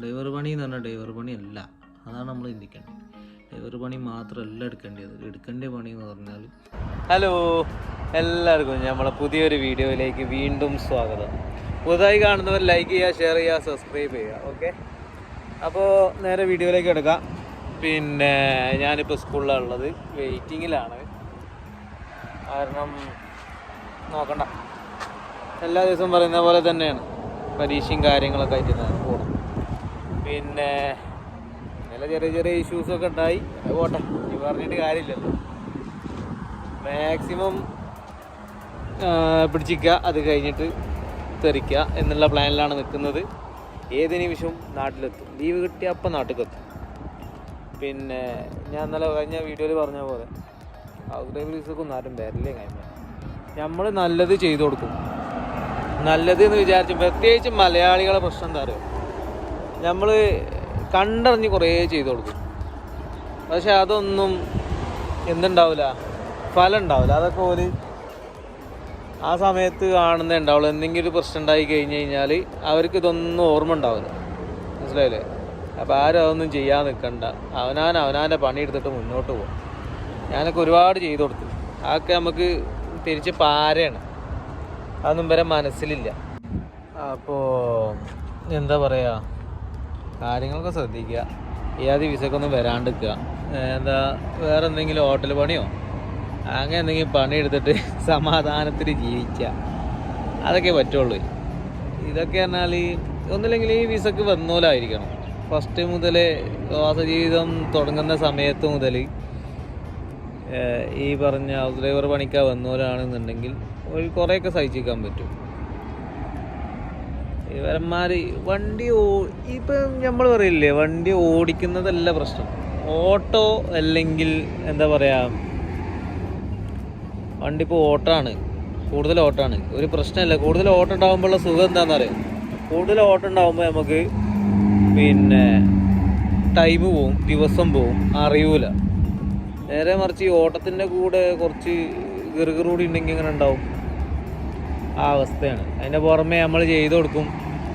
Driver പണി എന്ന് പറഞ്ഞാൽ ഡ്രൈവർ പണി അല്ല അതാണ് നമ്മൾ ചിന്തിക്കേണ്ടത്. ഡ്രൈവർ പണി മാത്രമല്ല എടുക്കേണ്ടത് എടുക്കേണ്ട പണി എന്ന് പറഞ്ഞാൽ ഹലോ എല്ലാവർക്കും നമ്മളെ പുതിയൊരു വീഡിയോയിലേക്ക് വീണ്ടും സ്വാഗതം. പുതുതായി കാണുന്നവർ ലൈക്ക് ചെയ്യുക ഷെയർ ചെയ്യുക സബ്സ്ക്രൈബ് ചെയ്യുക. ഓക്കെ അപ്പോൾ നേരെ വീഡിയോയിലേക്ക് എടുക്കാം. പിന്നെ ഞാനിപ്പോൾ ഉള്ളത്. വെയിറ്റിങ്ങിലാണ് കാരണം നോക്കണ്ട. എല്ലാ ദിവസവും പറയുന്ന പോലെ തന്നെയാണ്. പരീക്ഷയും കാര്യങ്ങളൊക്കെ ആയിട്ട് പോകണം പിന്നെ ഇന്നലെ ചെറിയ ചെറിയ ഇഷ്യൂസൊക്കെ ഉണ്ടായി. പോട്ടെ ഈ പറഞ്ഞിട്ട് കാര്യമില്ലല്ലോ. മാക്സിമം പിടിച്ചിക്കുക അത് കഴിഞ്ഞിട്ട് തെറിക്കുക എന്നുള്ള പ്ലാനിലാണ് നിൽക്കുന്നത് ഏത് നിമിഷവും നാട്ടിലെത്തും. ലീവ് കിട്ടിയ അപ്പം നാട്ടിലെത്തും പിന്നെ ഞാൻ ഇന്നലെ കഴിഞ്ഞ വീഡിയോയിൽ പറഞ്ഞ പോലെ ഹൗസ് ഡ്രൈവേഴ്സൊക്കെ ഒന്നും ആരും വരില്ലേ കാര്യം നമ്മൾ നല്ലത് ചെയ്തു കൊടുക്കും. നല്ലത് എന്ന് വിചാരിച്ചു. പ്രത്യേകിച്ച് മലയാളികളെ പ്രശ്നം എന്താ പറയുക നമ്മൾ കണ്ടറിഞ്ഞ് കുറേ ചെയ്തു കൊടുക്കും. പക്ഷെ അതൊന്നും എന്തുണ്ടാവില്ല ഫലം ഉണ്ടാവില്ല അതൊക്കെ ഒരു ആ സമയത്ത് കാണുന്നേ ഉണ്ടാവുള്ളൂ. എന്തെങ്കിലും ഒരു പ്രശ്നം ഉണ്ടായി കഴിഞ്ഞ് കഴിഞ്ഞാൽ അവർക്ക് ഇതൊന്നും ഓർമ്മ ഉണ്ടാവില്ല മനസ്സിലായില്ലേ? അപ്പോൾ ആരും അതൊന്നും ചെയ്യാൻ നിൽക്കണ്ട അവനാൻ അവനാന്റെ പണിയെടുത്തിട്ട് മുന്നോട്ട് പോകും ഞാനൊക്കെ ഒരുപാട് ചെയ്തു കൊടുത്തു. അതൊക്കെ നമുക്ക് തിരിച്ച് പാരയാണ്. അതൊന്നും വരെ മനസ്സിലില്ല. അപ്പോൾ എന്താ പറയുക കാര്യങ്ങളൊക്കെ ശ്രദ്ധിക്കുക. ഏത് വിസക്കൊന്നും വരാണ്ടിരിക്കുക. എന്താ വേറെ എന്തെങ്കിലും ഹോട്ടൽ പണിയോ? അങ്ങനെ എന്തെങ്കിലും പണി എടുത്തിട്ട് സമാധാനത്തിൽ ജീവിക്കുക. അതൊക്കെ പറ്റുള്ളൂ. ഇതൊക്കെ പറഞ്ഞാൽ ഒന്നില്ലെങ്കിൽ ഈ വിസക്ക് വന്നോലായിരിക്കണം. ഫസ്റ്റ് മുതൽ വാസജീവിതം ജീവിതം തുടങ്ങുന്ന സമയത്ത് മുതൽ ഈ പറഞ്ഞ ഹൗസ് ഡ്രൈവർ പണിക്കാ വന്നോലാണെന്നുണ്ടെങ്കിൽ ഒരു കുറേയൊക്കെ സഹിച്ചിരിക്കാൻ പറ്റും. ഇവരന്മാർ വണ്ടി ഓ ഇപ്പം നമ്മൾ പറയില്ലേ വണ്ടി ഓടിക്കുന്നതല്ല പ്രശ്നം. ഓട്ടോ അല്ലെങ്കിൽ എന്താ പറയുക വണ്ടി ഇപ്പോൾ ഓട്ടമാണ് കൂടുതൽ ഓട്ടമാണ് ഒരു പ്രശ്നമല്ല കൂടുതൽ ഓട്ടം ഉണ്ടാകുമ്പോഴുള്ള സുഖം എന്താണെന്ന് അറിയാം കൂടുതൽ ഓട്ടം ഉണ്ടാകുമ്പോൾ നമുക്ക് പിന്നെ ടൈം പോവും ദിവസം പോവും അറിയൂല. നേരെ മറിച്ച് ഈ ഓട്ടത്തിന്റെ കൂടെ കുറച്ച് ഗിറുകിറൂടി ഉണ്ടെങ്കിൽ ഇങ്ങനെ ഉണ്ടാവും? ആ അവസ്ഥയാണ്. അതിന്റെ പുറമെ നമ്മൾ ചെയ്തു കൊടുക്കും.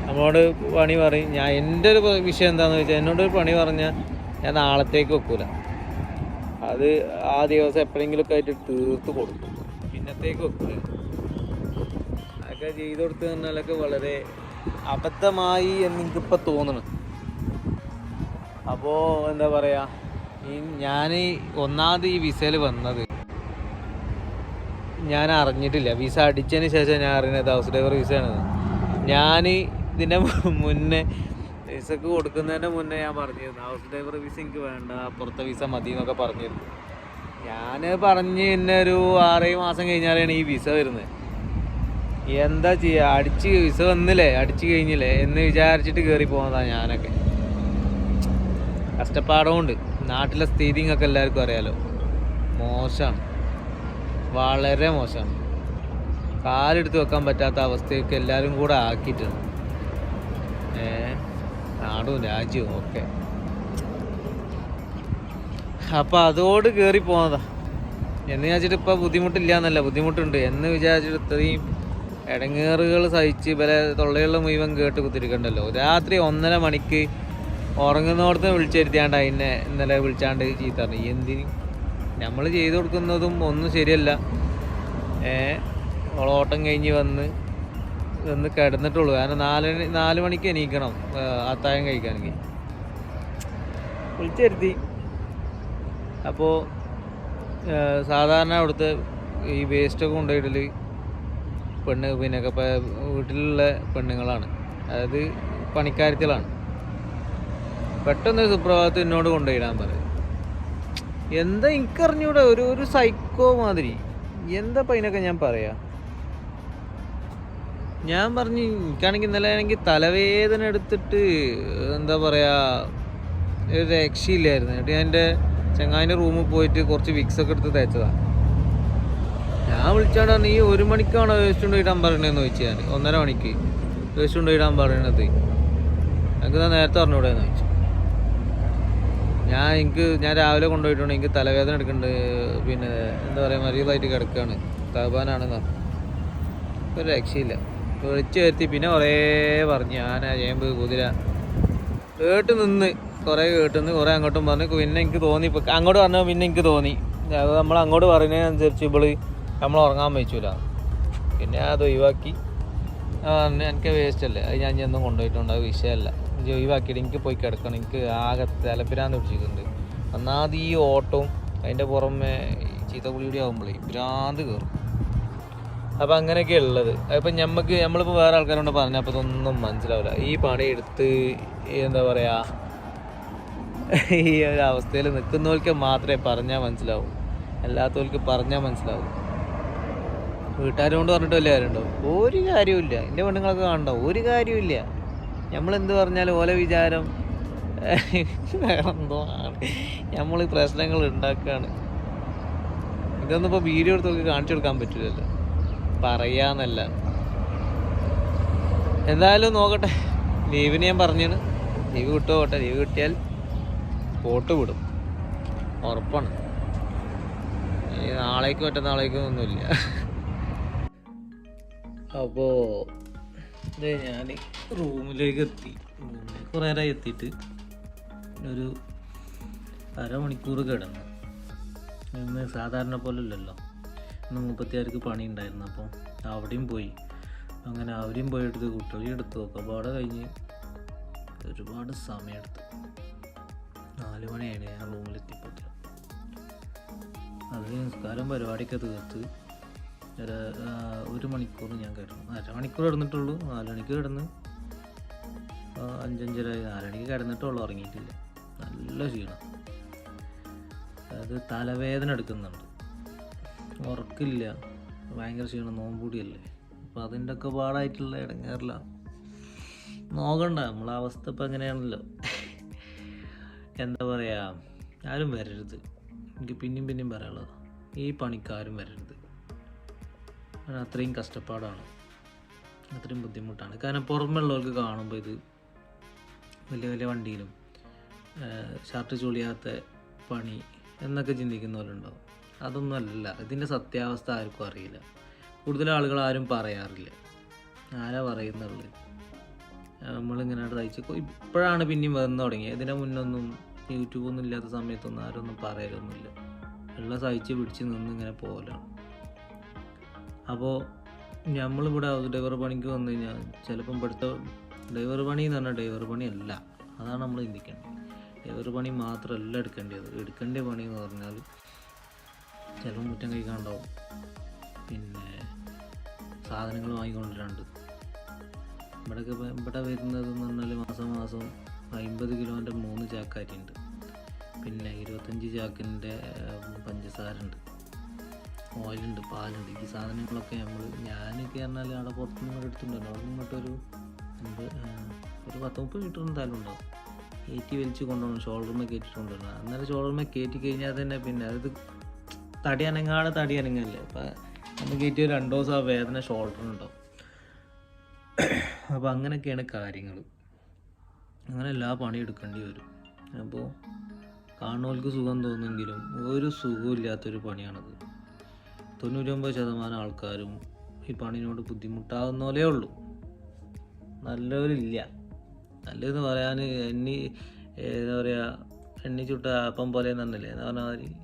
നമ്മളോട് പണി പറയും. ഞാൻ എന്റെ ഒരു വിഷയം എന്താണെന്ന് വെച്ചാൽ എന്നോട് പണി പറഞ്ഞാൽ ഞാൻ നാളത്തേക്ക് വെക്കൂല. അത് ആ ദിവസം എപ്പോഴെങ്കിലുമൊക്കെ ആയിട്ട് തീർത്ത് കൊടുക്കും. പിന്നത്തേക്ക് വെക്കൂല. അതൊക്കെ ചെയ്തു കൊടുത്തു തന്നാലൊക്കെ വളരെ അബദ്ധമായി എന്ന് എനിക്കിപ്പോൾ തോന്നുന്നു അപ്പോൾ എന്താ പറയുക ഈ ഞാൻ ഒന്നാമത് ഈ വിസയിൽ വന്നത് ഞാൻ അറിഞ്ഞിട്ടില്ല. വിസ അടിച്ചതിന് ശേഷം ഞാൻ അറിയുന്നത് ഹൗസ് ഡ്രൈവർ വിസയാണ് ഞാൻ ഇതിന്റെ മുന്നേ വിസക്ക് കൊടുക്കുന്നതിന്റെ മുന്നേ ഞാൻ പറഞ്ഞിരുന്നു. ഹൗസ് ഡ്രൈവർ വിസ എനിക്ക് വേണ്ട പുറത്തെ വിസ മതി എന്നൊക്കെ പറഞ്ഞിരുന്നു. ഞാൻ പറഞ്ഞ് എന്നെ ഒരു ആറേഴ് മാസം കഴിഞ്ഞാലാണ് ഈ വിസ വരുന്നത് എന്താ ചെയ്യുക അടിച്ച് വിസ വന്നില്ലേ? അടിച്ച് കഴിഞ്ഞില്ലേ? എന്ന് വിചാരിച്ചിട്ട് കയറി പോകുന്നതാണ് ഞാനൊക്കെ. കഷ്ടപ്പാടമുണ്ട് നാട്ടിലെ സ്ഥിതി എല്ലാവർക്കും അറിയാലോ. മോശമാണ്. വളരെ മോശമാണ് കാലെടുത്ത് വെക്കാൻ പറ്റാത്ത അവസ്ഥയൊക്കെ എല്ലാവരും കൂടെ ആക്കിയിട്ടുണ്ട്. ഏ നാടും രാജ്യവും ഒക്കെ. അപ്പം അതോട് കയറി പോന്നതാ. എന്ന് വിചാരിച്ചിട്ട് ഇപ്പം ബുദ്ധിമുട്ടില്ല എന്നല്ല ബുദ്ധിമുട്ടുണ്ട്. എന്ന് വിചാരിച്ചിട്ട് ഇത്രയും ഇടങ്ങേറുകൾ സഹിച്ച് ഇവരെ തൊള്ളയുള്ള മുഴുവൻ കേട്ട് കുത്തിരിക്കണ്ടല്ലോ. രാത്രി ഒന്നര മണിക്ക് ഉറങ്ങുന്നോടത്ത് വിളിച്ചിരുത്തിയാണ്ട് അതിനെ ഇന്നലെ വിളിച്ചാണ്ട് ചീത്ത പറഞ്ഞു എന്തിന്? നമ്മൾ ചെയ്തു കൊടുക്കുന്നതും ഒന്നും ശരിയല്ല. ഏഹ് ഓട്ടം കഴിഞ്ഞ് വന്ന് വന്ന് കിടന്നിട്ടുള്ളൂ. കാരണം നാല് നാല് മണിക്ക് എണീക്കണം അത്തായം കഴിക്കാനെങ്കിൽ വിളിച്ചിരുത്തി. അപ്പോൾ സാധാരണ അവിടുത്തെ ഈ വേസ്റ്റൊക്കെ കൊണ്ടുപോയിടൽ പെണ്ണ് പിന്നെ വീട്ടിലുള്ള പെണ്ണുങ്ങളാണ്. അതായത് പണിക്കാര്യത്തിലാണ് പെട്ടെന്ന് സുപ്രഭാതത്തിൽ എന്നോട് കൊണ്ടുപോയിടാൻ പറയും. എന്താ എനിക്കറിഞ്ഞൂടെ ഒരു ഒരു സൈക്കോ മാതിരി. എന്താ പൈനൊക്കെ ഞാൻ പറയാ? ഞാൻ പറഞ്ഞു എനിക്കാണെങ്കിൽ ഇന്നലെ ആണെങ്കിൽ തലവേദന എടുത്തിട്ട് എന്താ പറയാ ഒരു രക്ഷയില്ലായിരുന്നു. എന്നിട്ട് ഞാൻ എന്റെ ചങ്ങാതിന്റെ റൂമിൽ പോയിട്ട് കുറച്ച് വിക്സ് ഒക്കെ എടുത്ത് തേച്ചതാണ് ഞാൻ വിളിച്ചാണ്ട് പറഞ്ഞു ഈ ഒരു മണിക്കാണോ വേസ്റ്റ് കൊണ്ട് ഇടാൻ പറയണതെന്ന് ചോദിച്ചു ഞാൻ. ഒന്നര മണിക്ക് വേസ്റ്റ് കൊണ്ട് ഇടാൻ പറയണത്? എനിക്ക് നേരത്തെ പറഞ്ഞുകൂടെ എന്ന് ചോദിച്ചു. ഞാൻ എനിക്ക് ഞാൻ രാവിലെ കൊണ്ടുപോയിട്ടുണ്ട്. എനിക്ക് തലവേദന എടുക്കുന്നുണ്ട്. പിന്നെ എന്താ പറയുക മറിയതായിട്ട് കിടക്കുകയാണ്. തപാനാണെന്ന് ഒരു രക്ഷയില്ല. വിളിച്ചു വരുത്തി. പിന്നെ കുറേ പറഞ്ഞു. ആന ചേമ്പ് കുതിര. കേട്ട് നിന്ന്. കുറേ കേട്ട് നിന്ന് കുറേ അങ്ങോട്ടും പറഞ്ഞു. പിന്നെ എനിക്ക് തോന്നി. ഇപ്പം അങ്ങോട്ട് പറഞ്ഞാൽ പിന്നെ എനിക്ക് തോന്നി. അത് നമ്മൾ അങ്ങോട്ട് പറയുന്നതിനനുസരിച്ച് ഇവൾ നമ്മൾ ഉറങ്ങാൻ വെച്ചില്ല പിന്നെ അത് ഒഴിവാക്കി. പറഞ്ഞു എനിക്ക് വേസ്റ്റ് അല്ലേ? അത് ഞാൻ ഒന്നും കൊണ്ടുപോയിട്ടുണ്ട്. അത് വിഷയമല്ല. ഇത് ഒഴിവാക്കിയിട്ട് എനിക്ക് പോയി കിടക്കണം. എനിക്ക് ആകെ തലപ്പിരാന്ന് പിടിച്ചിട്ടുണ്ട്. ഒന്നാമത് ഈ ഓട്ടവും അതിന്റെ പുറമെ ഈ ചീത്തക്കുളി കൂടി ആകുമ്പോഴേ ഭ്രാന്ത് കയറും അപ്പം അങ്ങനെയൊക്കെ ഉള്ളത്. അപ്പം ഞമ്മക്ക് നമ്മളിപ്പോൾ വേറെ ആൾക്കാരോട് പറഞ്ഞാൽ പറഞ്ഞപ്പോൾ ഇതൊന്നും മനസ്സിലാവില്ല. ഈ പണി എടുത്ത് എന്താ പറയുക ഈ ഒരു അവസ്ഥയിൽ നിൽക്കുന്നവർക്ക് മാത്രമേ പറഞ്ഞാൽ മനസ്സിലാവൂ. അല്ലാത്തവർക്ക് പറഞ്ഞാൽ മനസ്സിലാവും. വീട്ടുകാരോട് പറഞ്ഞിട്ട് വല്ല കാര്യമുണ്ടോ? ഒരു കാര്യമില്ല എന്റെ പെണ്ണുങ്ങളൊക്കെ കാണണ്ടോ ഒരു കാര്യമില്ല നമ്മളെന്ത് പറഞ്ഞാലും ഓല വിചാരം വേറെന്തോ ആണ് നമ്മൾ പ്രശ്നങ്ങൾ ഉണ്ടാക്കുകയാണ് ഇതൊന്നും ഇപ്പോൾ വീഡിയോ എടുത്ത് നോക്കി കാണിച്ചു കൊടുക്കാൻ പറ്റില്ലല്ലോ. പറയാന്നല്ല. എന്തായാലും നോക്കട്ടെ. ലീവിന് ഞാൻ പറഞ്ഞാണ് ലീവ് കിട്ടുമോ കിട്ടുമോട്ടെ ലീവ് കിട്ടിയാൽ പോട്ട് വിടും. ഉറപ്പാണ്. നാളേക്ക് മറ്റന്നാളേക്കും ഒന്നുമില്ല അപ്പോൾ ഇത് ഞാൻ റൂമിലേക്ക് എത്തി റൂമിലേക്ക് കുറേ നേരമായി എത്തിയിട്ട് ഒരു അരമണിക്കൂർ കിടന്നു. ഇന്ന് സാധാരണ പോലെ അല്ലല്ലോ ഇന്ന് മുപ്പത്തിയാർക്ക് പണി ഉണ്ടായിരുന്നു അപ്പോൾ അവിടെയും പോയി. അങ്ങനെ അവരെയും പോയി എടുത്ത് കുട്ടികളെ എടുത്തു. നോക്കാം അപ്പോൾ അവിടെ കഴിഞ്ഞ് ഒരുപാട് സമയമെടുത്തു നാല് മണിയായിരുന്നു ഞാൻ റൂമിലെത്തിയപ്പോൾ അത് നിസ്കാരം പരിപാടിയൊക്കെ തീർത്ത് ഒരു ഒരു മണിക്കൂർ ഞാൻ കിടന്നു. അരമണിക്കൂർ കിടന്നിട്ടുള്ളൂ. നാല് മണിക്ക് കിടന്ന് അഞ്ചഞ്ചര നാലുമണിക്ക് കിടന്നിട്ടുള്ളൂ ഉറങ്ങിയിട്ടില്ല. നല്ല ക്ഷീണം. അത് തലവേദന എടുക്കുന്നുണ്ട്. ഉറക്കില്ല. ഭയങ്കര ക്ഷീണം നോമ്പൂടിയല്ലേ അപ്പം അതിന്റെ ഒക്കെ പാടായിട്ടുള്ള ഇടങ്ങാറില്ല. നോക്കണ്ട നമ്മളെ അവസ്ഥ ഇപ്പം എങ്ങനെയാണല്ലോ എന്താ പറയുക ആരും വരരുത്. എനിക്ക് പിന്നെയും പിന്നെയും പറയാനുള്ളത്. ഈ പണിക്കാരും വരരുത്. അത്രയും കഷ്ടപ്പാടാണ്. അത്രയും ബുദ്ധിമുട്ടാണ്. കാരണം പുറമെയുള്ളവർക്ക് കാണുമ്പോൾ ഇത് വലിയ വലിയ വണ്ടിയിലും ഷർട്ട് ചുളിയാത്ത പണി എന്നൊക്കെ ചിന്തിക്കുന്നവരുണ്ടാവും. അതൊന്നും അല്ല ഇതിന്റെ സത്യാവസ്ഥ ആർക്കും അറിയില്ല. കൂടുതൽ ആളുകൾ ആരും പറയാറില്ല. ആരാ പറയുന്നുള്ളത് നമ്മളിങ്ങനെ തയ്ച്ച് ഇപ്പോഴാണ് പിന്നെയും വന്നു തുടങ്ങിയത്. ഇതിന്റെ മുന്നൊന്നും യൂട്യൂബൊന്നും ഇല്ലാത്ത സമയത്തൊന്നും ആരൊന്നും പറയലൊന്നുമില്ല. എല്ലാം സഹിച്ച് പിടിച്ച് നിന്ന് ഇങ്ങനെ പോകലാണ് അപ്പോൾ നമ്മളിവിടെ ഹൗസ് ഡ്രൈവർ പണിക്ക് വന്നു കഴിഞ്ഞാൽ ചിലപ്പം ഇവിടുത്തെ ഡ്രൈവർ പണി എന്ന് പറഞ്ഞാൽ ഡ്രൈവർ പണിയല്ല അതാണ് നമ്മൾ ചിന്തിക്കേണ്ടത്. ഡ്രൈവർ പണി മാത്രമല്ല എടുക്കേണ്ടത് എടുക്കേണ്ട പണി എന്ന് പറഞ്ഞാൽ ചിലപ്പം മുറ്റം കഴിക്കാണ്ടാവും. പിന്നെ സാധനങ്ങൾ വാങ്ങിക്കൊണ്ടിട്ടുണ്ട് ഇവിടെയൊക്കെ ഇവിടെ വരുന്നത് എന്ന് പറഞ്ഞാൽ മാസം മാസം അമ്പത് കിലോന്റെ മൂന്ന് ചാക്കാരിയുണ്ട് പിന്നെ ഇരുപത്തഞ്ച് ചാക്കിന്റെ പഞ്ചസാര ഉണ്ട് ഓയിലുണ്ട് പാലുണ്ട് ഈ സാധനങ്ങളൊക്കെ നമ്മൾ ഞാനൊക്കെ പറഞ്ഞാൽ അവിടെ പുറത്തുനിന്ന് നിന്ന് എടുത്തിട്ടുണ്ടല്ലോ. അവിടെ നിന്നിട്ടൊരു എന്ത് ഒരു പത്ത് മുപ്പത് മീറ്റർ എന്തായാലും ഉണ്ടാവും. കയറ്റി വലിച്ച് കൊണ്ടുപോകണം ഷോൾഡർമേ കയറ്റിട്ട് കൊണ്ടുവരണം അന്നേരം ഷോൾഡർമേ കയറ്റി കഴിഞ്ഞാൽ തന്നെ പിന്നെ അത് തടി അനങ്ങാതെ തടി അനങ്ങല്ലേ. അപ്പം നമ്മൾ കയറ്റിയ രണ്ടു ദിവസം ആ വേദന ഷോൾഡറിനുണ്ടാവും അപ്പോൾ അങ്ങനെയൊക്കെയാണ് കാര്യങ്ങൾ അങ്ങനെ എല്ലാ പണി എടുക്കേണ്ടി വരും. അപ്പോൾ കാണുന്നവർക്ക് സുഖം തോന്നുമെങ്കിലും ഒരു സുഖമില്ലാത്തൊരു പണിയാണത്. തൊണ്ണൂറ്റൊമ്പത് ശതമാനം ആൾക്കാരും ഈ പണിനോട് ബുദ്ധിമുട്ടാവുന്ന പോലേ ഉള്ളൂ. നല്ലവരില്ല. നല്ലതെന്ന് പറയാൻ എണ്ണി എന്താ പറയുക എണ്ണി ചുട്ട അപ്പം പോലെ എന്നല്ലേ എന്ന് പറഞ്ഞ മാതിരി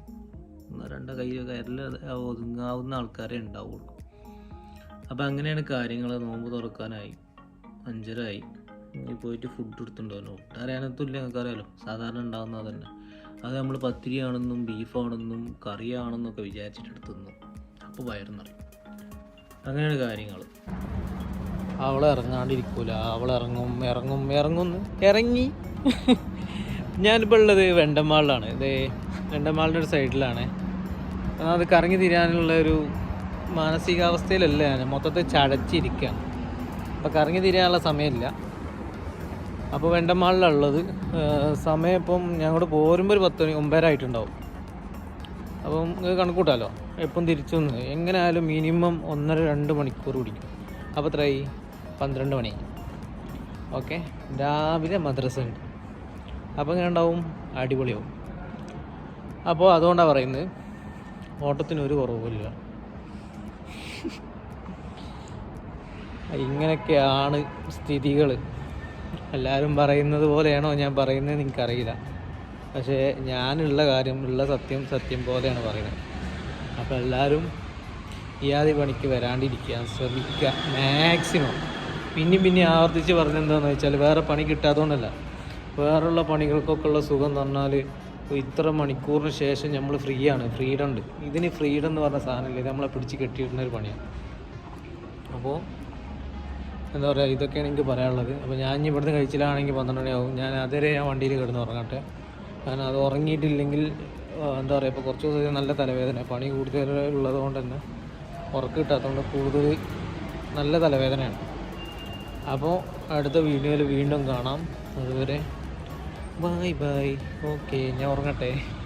രണ്ടോ കൈയൊക്കെ എല്ലാം ഒതുങ്ങാവുന്ന ആൾക്കാരെ ഉണ്ടാവുള്ളൂ. അപ്പം അങ്ങനെയാണ് കാര്യങ്ങൾ നോമ്പ് തുറക്കാനായി അഞ്ചരായി. ഇനി പോയിട്ട് ഫുഡ് എടുത്തിട്ടുണ്ടോ ഒട്ടറിയാനത്തില്ല നിങ്ങൾക്കറിയാലോ സാധാരണ ഉണ്ടാകുന്നത് തന്നെ അത് നമ്മൾ പത്തിരിയാണെന്നും ബീഫാണെന്നും കറിയാണെന്നൊക്കെ വിചാരിച്ചിട്ട് എടുത്തുന്നു. അപ്പോൾ വയറുന്നറിയും അങ്ങനെയാണ് കാര്യങ്ങൾ അവളെ ഇറങ്ങാണ്ടിരിക്കൂല. അവൾ ഇറങ്ങും ഇറങ്ങും ഇറങ്ങുന്നു ഇറങ്ങി. ഞാനിപ്പോൾ ഉള്ളത് വെണ്ടമാളിലാണ്. ഇത് വെണ്ടമാളിന്റെ ഒരു സൈഡിലാണ്. അത് കറങ്ങി തിരിയാനുള്ള ഒരു മാനസികാവസ്ഥയിലല്ല ഞാൻ മൊത്തത്തിൽ ചടച്ചിരിക്കുകയാണ് അപ്പോൾ കറങ്ങി തിരിയാനുള്ള സമയമില്ല. അപ്പോൾ വെണ്ടമാളിലുള്ളത് സമയം ഇപ്പം ഞങ്ങൾ പോരുമ്പോൾ ഒരു പത്ത് മണി ഒമ്പതരായിട്ടുണ്ടാവും അപ്പം നിങ്ങൾക്ക് കണക്കൂട്ടാലോ എപ്പം തിരിച്ചു വന്ന്? എങ്ങനെ ആയാലും മിനിമം ഒന്നര രണ്ട് മണിക്കൂർ പിടിക്കും. അപ്പോൾ എത്രയായി പന്ത്രണ്ട് മണി. ഓക്കെ. രാവിലെ മദ്രസ ഉണ്ട്. അപ്പോൾ എങ്ങനെ ഉണ്ടാവും? അടിപൊളിയാവും. അപ്പോൾ അതുകൊണ്ടാണ് പറയുന്നത് ഓട്ടത്തിന് ഒരു കുറവുമില്ല ഇങ്ങനെയൊക്കെയാണ് സ്ഥിതികൾ എല്ലാവരും പറയുന്നത് പോലെയാണോ ഞാൻ പറയുന്നത് എനിക്കറിയില്ല. പക്ഷേ ഞാനുള്ള കാര്യം ഉള്ള സത്യം സത്യം പോലെയാണ് പറയുന്നത്. അപ്പോൾ എല്ലാവരും ആദ്യ പണിക്ക് വരാണ്ടിരിക്കുക ശ്രമിക്കുക മാക്സിമം പിന്നെയും പിന്നെ ആവർത്തിച്ച് പറഞ്ഞെന്താണെന്ന് വെച്ചാൽ വേറെ പണി കിട്ടാത്തതുകൊണ്ടല്ല വേറെയുള്ള പണികൾക്കൊക്കെ ഉള്ള സുഖം എന്ന് പറഞ്ഞാൽ ഇത്ര മണിക്കൂറിന് ശേഷം നമ്മൾ ഫ്രീ ആണ് ഫ്രീഡം ഉണ്ട്. ഇതിന് ഫ്രീഡം എന്ന് പറഞ്ഞ സാധനമില്ല ഇത് നമ്മളെ പിടിച്ച് കെട്ടിയിടുന്ന ഒരു പണിയാണ് അപ്പോൾ എന്താ പറയുക ഇതൊക്കെയാണ് എനിക്ക് പറയാനുള്ളത്. അപ്പോൾ ഞാൻ ഇനി ഇവിടുന്ന് കഴിച്ചിലാണെങ്കിൽ പന്ത്രണ്ട് മണിയാവും. ഞാൻ അതുവരെ ഞാൻ വണ്ടിയിൽ കിടന്ന് ഉറങ്ങട്ടെ. കാരണം അത് ഉറങ്ങിയിട്ടില്ലെങ്കിൽ എന്താ പറയുക ഇപ്പോൾ കുറച്ച് ദിവസം നല്ല തലവേദന പണി കൂടുതൽ ഉള്ളത് കൊണ്ട് തന്നെ ഉറക്കം കിട്ടാത്തതുകൊണ്ട് കൂടുതൽ നല്ല തലവേദനയാണ്. അപ്പോൾ അടുത്ത വീഡിയോയിൽ വീണ്ടും കാണാം. അതുവരെ ബൈ ബൈ. ഓക്കെ ഞാൻ ഉറങ്ങട്ടെ.